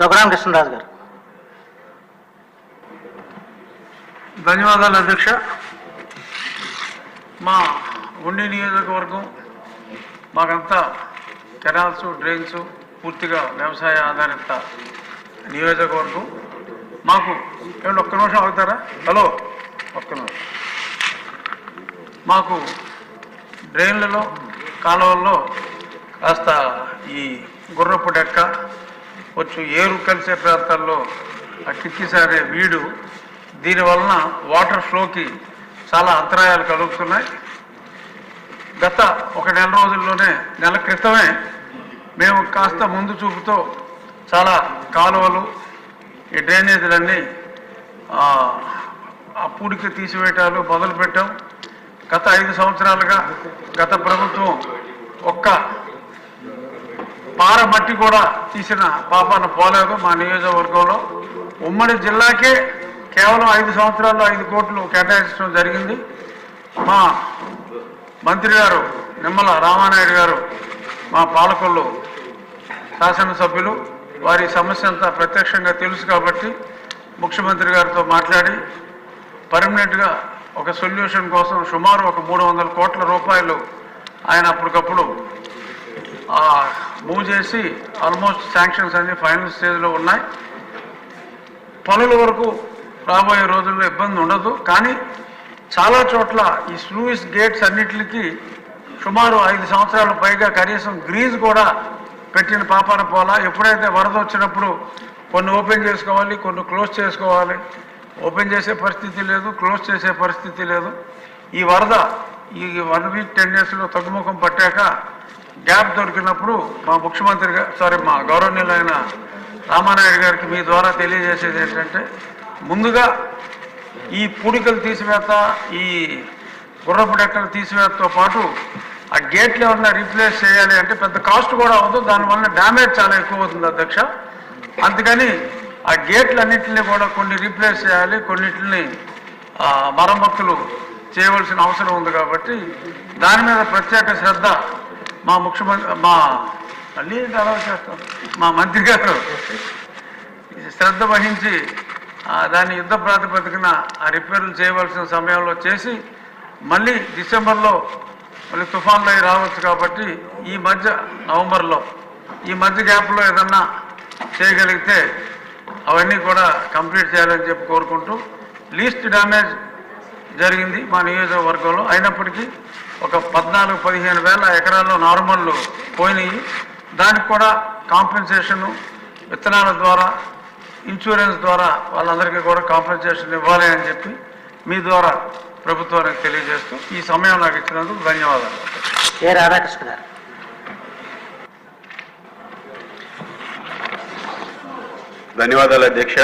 రఘురామ కృష్ణరాజు గారు. ధన్యవాదాలు అధ్యక్ష. మా ఉండి నియోజకవర్గం మాకంతా కెనాల్స్ డ్రైన్స్ పూర్తిగా వ్యవసాయ ఆధారిత నియోజకవర్గం. మాకు ఏమంటే ఒక్క నిమిషం అవుతారా హలో ఒక్క నిమిషం. మాకు డ్రైన్లలో కాలువల్లో కాస్త ఈ గుర్రపు డెక్క వచ్చు ఏరు కలిసే ప్రాంతాల్లో ఆ కిక్కిసారే వీడు. దీనివలన వాటర్ ఫ్లోకి చాలా అంతరాయాలు కలుగుతున్నాయి. గత ఒక నెల రోజుల్లోనే నెల క్రితమే మేము కాస్త ముందు చూపుతో చాలా కాలువలు ఈ డ్రైనేజీలన్నీ ఆ, ఆ పూడికి తీసివేయటాలు మొదలుపెట్టాం. గత ఐదు సంవత్సరాలుగా గత ప్రభుత్వం ఒక్క పార మట్టి కూడా తీసిన పాపాన పోలేదు మా నియోజకవర్గంలో. ఉమ్మడి జిల్లాకే కేవలం ఐదు సంవత్సరాల్లో ఐదు కోట్లు కేటాయించడం జరిగింది. మా మంత్రి గారు నిమ్మల రామానాయుడు గారు మా పాలకొల్లు శాసనసభ్యులు వారి సమస్య అంతా ప్రత్యక్షంగా తెలుసు కాబట్టి ముఖ్యమంత్రి గారితో మాట్లాడి పర్మనెంట్గా ఒక సొల్యూషన్ కోసం సుమారు ఒక మూడు వందల కోట్ల రూపాయలు ఆయన అప్పటికప్పుడు మూవ్ చేసి ఆల్మోస్ట్ శాంక్షన్స్ అన్ని ఫైనల్ స్టేజ్లో ఉన్నాయి. పనుల వరకు రాబోయే రోజుల్లో ఇబ్బంది ఉండదు. కానీ చాలా చోట్ల ఈ స్లూయిస్ గేట్స్ అన్నిటికీ సుమారు ఐదు సంవత్సరాల పైగా కనీసం గ్రీజ్ కూడా పెట్టిన పాపాన పోలా. ఎప్పుడైతే వరద వచ్చినప్పుడు కొన్ని ఓపెన్ చేసుకోవాలి కొన్ని క్లోజ్ చేసుకోవాలి. ఓపెన్ చేసే పరిస్థితి లేదు క్లోజ్ చేసే పరిస్థితి లేదు. ఈ వరద ఈ వన్ వీక్ టెన్ డేస్లో తగ్గుముఖం పట్టాక గ్యాప్ దొరికినప్పుడు మా ముఖ్యమంత్రి గారు సారీ మా గౌరవనీయులైన రామానాయుడు గారికి మీ ద్వారా తెలియజేసేది ఏంటంటే ముందుగా ఈ పూడికలు తీసివేత ఈ గుర్రపు డెక్కలు తీసివేతతో పాటు ఆ గేట్లు ఏమన్నా రీప్లేస్ చేయాలి అంటే పెద్ద కాస్ట్ కూడా అవుతుంది దానివల్ల డ్యామేజ్ చాలా ఎక్కువ అవుతుంది అధ్యక్ష. అందుకని ఆ గేట్లన్నింటినీ కూడా కొన్ని రీప్లేస్ చేయాలి కొన్నిటిని మరమ్మతులు చేయవలసిన అవసరం ఉంది కాబట్టి దాని మీద ప్రత్యేక శ్రద్ధ మా ముఖ్యమంత్రి మా మళ్ళీ అలా చేస్తాం. మా మంత్రి గారు శ్రద్ధ వహించి దాన్ని యుద్ధ ప్రాతిపదికన ఆ రిపేర్లు చేయవలసిన సమయంలో చేసి మళ్ళీ డిసెంబర్లో మళ్ళీ తుఫాన్లు అవి రావచ్చు కాబట్టి ఈ మధ్య నవంబర్లో ఈ మధ్య గ్యాప్లో ఏదన్నా చేయగలిగితే అవన్నీ కూడా కంప్లీట్ చేయాలని చెప్పి కోరుకుంటూ లీస్ట్ డ్యామేజ్ జరిగింది మా నియోజకవర్గంలో. అయినప్పటికీ ఒక పద్నాలుగు పదిహేను వేల ఎకరాల్లో నార్మల్లు పోయినాయి. దానికి కూడా కాంపెన్సేషను విత్తనాల ద్వారా ఇన్సూరెన్స్ ద్వారా వాళ్ళందరికీ కూడా కాంపెన్సేషన్ ఇవ్వాలి అని చెప్పి మీ ద్వారా ప్రభుత్వానికి తెలియజేస్తూ ఈ సమయం నాకు ఇచ్చినందుకు ధన్యవాదాలు. ఏ రాధాకృష్ణ గారు. ధన్యవాదాలు అధ్యక్ష.